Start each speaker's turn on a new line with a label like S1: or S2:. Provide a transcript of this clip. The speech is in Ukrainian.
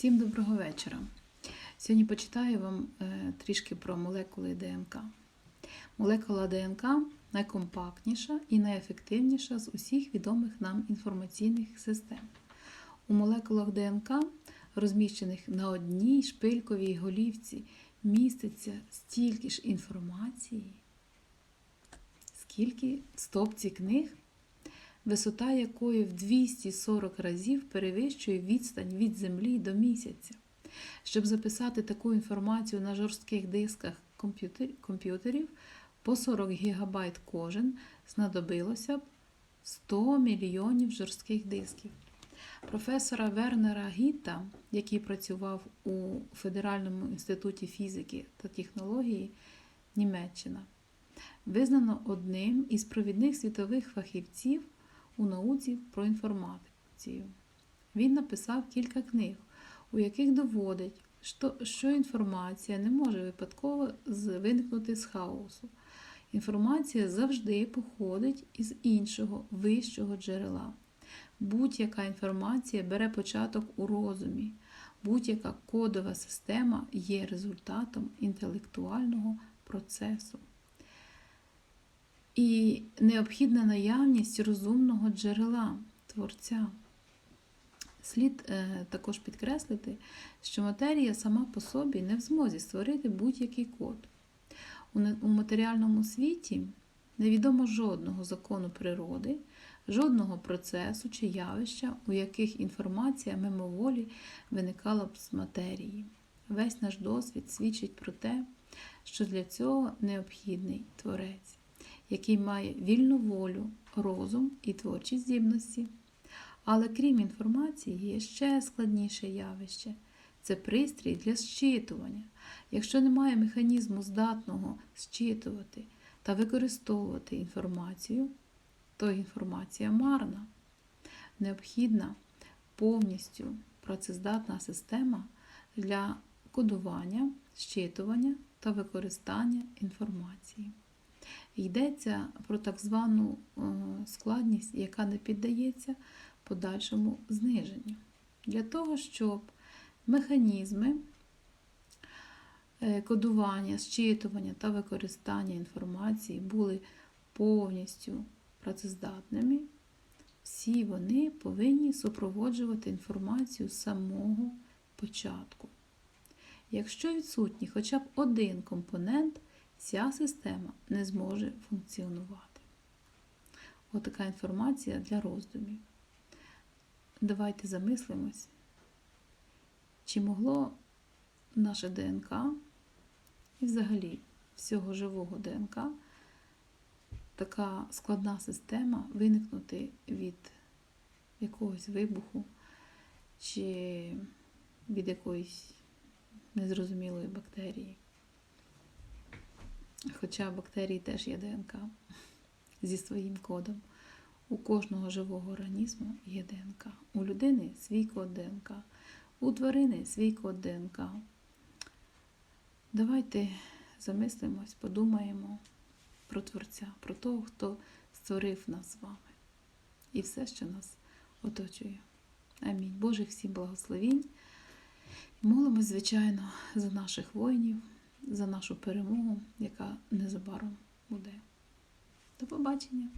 S1: Всім доброго вечора. Сьогодні почитаю вам е, трішки про молекули ДНК. Молекула ДНК найкомпактніша і найефективніша з усіх відомих нам інформаційних систем. У молекулах ДНК, розміщених на одній шпильковій голівці, міститься стільки ж інформації, скільки в стопці книг, висота якої в 240 разів перевищує відстань від Землі до місяця. Щоб записати таку інформацію на жорстких дисках комп'ютерів по 40 ГБ кожен, знадобилося б 100 мільйонів жорстких дисків. Професора Вернера Гіта, який працював у Федеральному інституті фізики та технології Німеччина, визнано одним із провідних світових фахівців у науці про інформацію. Він написав кілька книг, у яких доводить, що, інформація не може випадково виникнути з хаосу. Інформація завжди походить із іншого, вищого джерела. Будь-яка інформація бере початок у розумі, будь-яка кодова система є результатом інтелектуального процесу. І необхідна наявність розумного джерела творця. Слід е, також підкреслити, що матерія сама по собі не в змозі створити будь-який код. У, матеріальному світі невідомо жодного закону природи, жодного процесу чи явища, у яких інформація мимоволі виникала б з матерії. Весь наш досвід свідчить про те, що для цього необхідний творець, який має вільну волю, розум і творчі здібності. Але крім інформації, є ще складніше явище це пристрій для зчитування. Якщо немає механізму здатного зчитувати та використовувати інформацію, то інформація марна. Необхідна повністю працездатна система для кодування, зчитування та використання інформації. Йдеться про так звану е, складність, яка не піддається подальшому зниженню. Для того, щоб механізми е, кодування, зчитування та використання інформації були повністю працездатними, всі вони повинні супроводжувати інформацію з самого початку. Якщо відсутній хоча б один компонент, ця система не зможе функціонувати. Отака інформація для роздумів. Давайте замислимось, чи могло наше ДНК і взагалі всього живого ДНК така складна система виникнути від якогось вибуху чи від якоїсь незрозумілої бактерії. Хоча бактерії теж є ДНК зі своїм кодом. У кожного живого організму є ДНК. У людини свій код ДНК, у тварини свій код ДНК. Давайте замислимось, подумаємо про Творця, про того, хто створив нас з вами і все, що нас оточує. Амінь. Божих всім благословінь. Молимось, звичайно, за наших воїнів, за нашу перемогу, яка незабаром буде. До побачення!